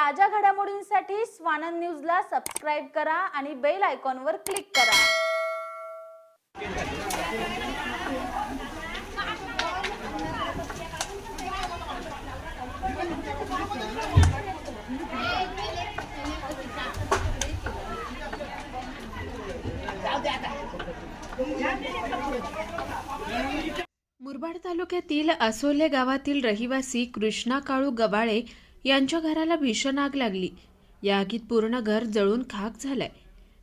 ताज्या घडामोडींसाठी स्वानंद न्यूजला सबस्क्राईब करा आणि बेल आयकॉनवर क्लिक करा. मुरबाड तालुक्यातील असोले गावातील रहिवासी कृष्णा काळू गवाळे यांच्या घराला भीषण आग लागली. या आगीत पूर्ण घर जळून खाक झालाय.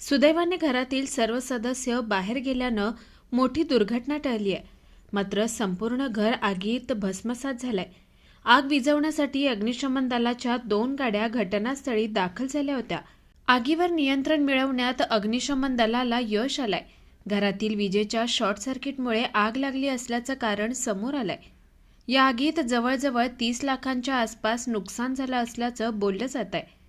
सुदैवाने घरातील सर्व सदस्य बाहेर गेल्यानं मोठी दुर्घटना टळली आहे मात्र संपूर्ण घर आगीत भस्मसात झालंय. आग विझवण्यासाठी अग्निशमन दलाच्या दोन गाड्या घटनास्थळी दाखल झाल्या होत्या. आगीवर नियंत्रण मिळवण्यात अग्निशमन दलाला यश आलंय. घरातील विजेच्या शॉर्ट सर्किटमुळे आग लागली असल्याचं कारण समोर आलंय. या आगीत जवळजवळ तीस लाखांच्या आसपास नुकसान झालं असल्याचं बोललं जात आहे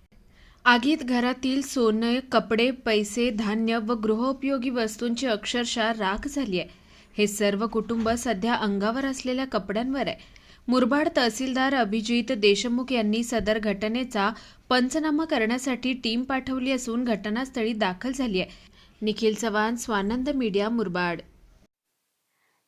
आगीत घरातील सोनं कपडे पैसे धान्य व गृहोपयोगी वस्तूंची अक्षरशः राख झाली आहे. हे सर्व कुटुंब सध्या अंगावर असलेल्या कपड्यांवर आहे. मुरबाड तहसीलदार अभिजित देशमुख यांनी सदर घटनेचा पंचनामा करण्यासाठी टीम पाठवली असून घटनास्थळी दाखल झाली आहे. निखिल चव्हाण स्वानंद मीडिया मुरबाड.